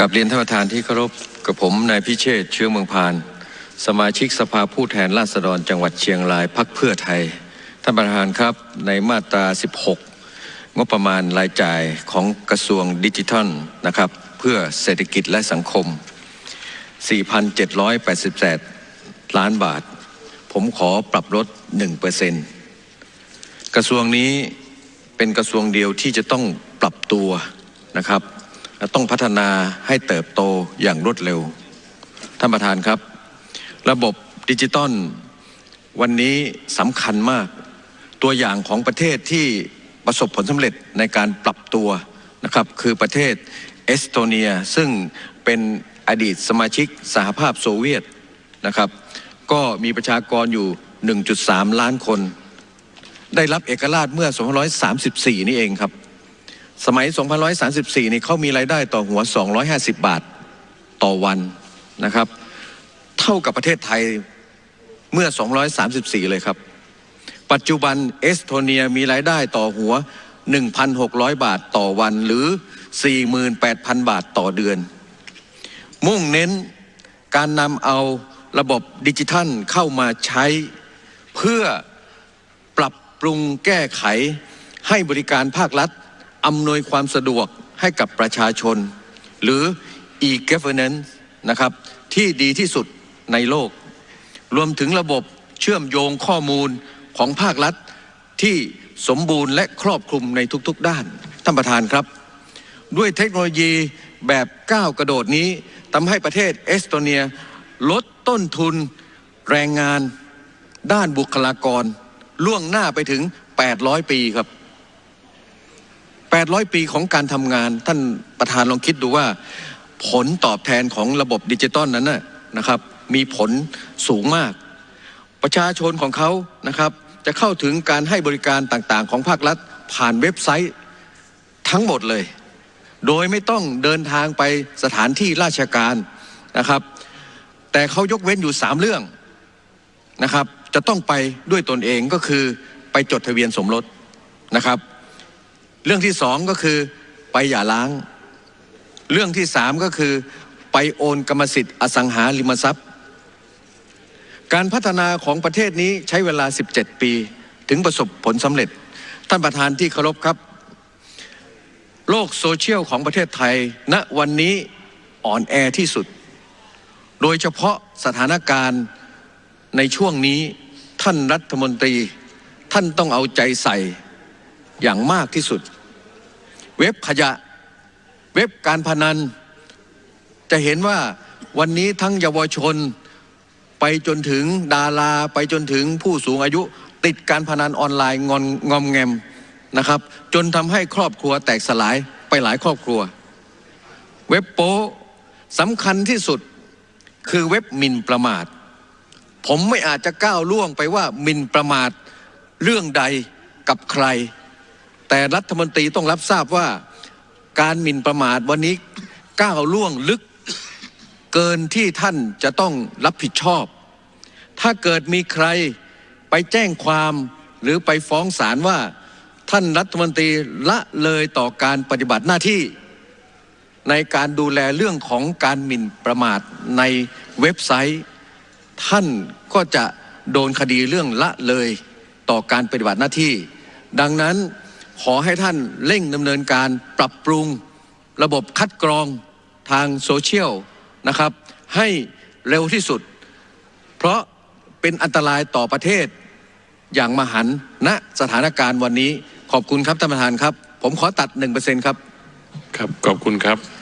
กับเรียนท่านประธานที่เคารพกับผมนายพิเชษเชื้อเมืองพาน สมาชิกสภาผู้แทนราษฎรจังหวัดเชียงรายพักเพื่อไทย ท่านประธานครับในมาตรา 16 งบประมาณรายจ่ายของกระทรวงดิจิทัลนะครับเพื่อเศรษฐกิจและสังคม 4,788 ล้านบาท ผมขอปรับลด 1%กระทรวงนี้เป็นกระทรวงเดียวที่จะต้องปรับตัวนะครับ และต้องพัฒนาให้เติบโตอย่างรวดเร็ว ท่านประธานครับ ระบบดิจิตอลวันนี้สำคัญมาก ตัวอย่างของประเทศที่ประสบผลสำเร็จในการปรับตัวนะครับคือประเทศเอสโตเนียซึ่งเป็นอดีตสมาชิกสหภาพโซเวียตนะครับก็มีประชากรอยู่ 1.3 ล้านคน ได้รับเอกราชเมื่อ 234 นี่เองครับ สมัย2534 นี่เขามีรายได้ต่อหัว 250 บาทต่อวันนะครับ เท่ากับประเทศไทยเมื่อ 234 เลยครับ ปัจจุบันเอสโตเนียมีรายได้ต่อหัว 1,600 บาทต่อวันหรือ 48,000 บาทต่อเดือน มุ่งเน้นการนำเอาระบบดิจิทัลเข้ามาใช้ เพื่อปรับปรุงแก้ไขให้บริการภาครัฐ อำนวยความสะดวกให้กับประชาชน หรือ e-governance นะครับที่ดีที่สุดในโลก รวมถึงระบบเชื่อมโยงข้อมูลของภาครัฐที่สมบูรณ์และครอบคลุมในทุกๆด้าน ท่านประธานครับ ด้วยเทคโนโลยีแบบก้าวกระโดดนี้ทำให้ประเทศเอสโตเนีย ลดต้นทุนแรงงาน ด้านบุคลากร ล่วงหน้าไปถึง 800 ปีครับ 800ปีของการทำงาน ท่านประธานลองคิดดูว่า ผลตอบแทนของระบบดิจิตอลนั้นนะครับ มีผลสูงมาก ประชาชนของเขานะครับ จะเข้าถึงการให้บริการต่างๆ ของภาครัฐ ผ่านเว็บไซต์ทั้งหมดเลย โดยไม่ต้องเดินทางไปสถานที่ราชการนะครับ แต่เขายกเว้นอยู่สามเรื่องนะครับ จะต้องไปด้วยตนเองก็คือไปจดทะเบียนสมรสนะครับ เรื่องที่สองก็คือไปหย่าร้าง เรื่องที่สามก็คือ ไปโอนกรรมสิทธิ์อสังหาริมทรัพย์ การพัฒนาของประเทศนี้ใช้เวลา 17 ปีถึงประสบผลสำเร็จ ท่านประธานที่เคารพครับ โลกโซเชียลของประเทศไทย ณวันนี้อ่อนแอที่สุด โดยเฉพาะสถานการณ์ในช่วงนี้ท่านรัฐมนตรี ท่านต้องเอาใจใส่ อย่างมากที่สุด เว็บขยะ เว็บการพนัน จะเห็นว่าวันนี้ทั้งเยาวชนไปจนถึงดารา ไปจนถึงผู้สูงอายุ ติดการพนันออนไลน์งอนงอมแงมนะครับ จนทำให้ครอบครัวแตกสลายไปหลายครอบครัว เว็บโป้สำคัญที่สุดคือเว็บมินประมาท ผมไม่อาจจะก้าวล่วงไปว่ามินประมาทเรื่องใดกับใคร แต่รัฐมนตรีต้องรับทราบว่าการหมิ่นประมาทวันนี้ก้าวล่วงลึกเกินที่ท่านจะต้องรับผิดชอบ ถ้าเกิดมีใครไปแจ้งความหรือไปฟ้องศาลว่าท่านรัฐมนตรีละเลยต่อการปฏิบัติหน้าที่ ในการดูแลเรื่องของการหมิ่นประมาทในเว็บไซต์ ท่านก็จะโดนคดีเรื่องละเลยต่อการปฏิบัติหน้าที่ ดังนั้น ขอให้ท่านเร่งดำเนินการปรับปรุงระบบคัดกรองทางโซเชียลนะครับ ให้เร็วที่สุด เพราะเป็นอันตรายต่อประเทศอย่างมหันต์ณสถานการณ์วันนี้ขอบคุณครับท่านประธานครับ ผมขอตัด 1%ครับ ครับ ขอบคุณครับ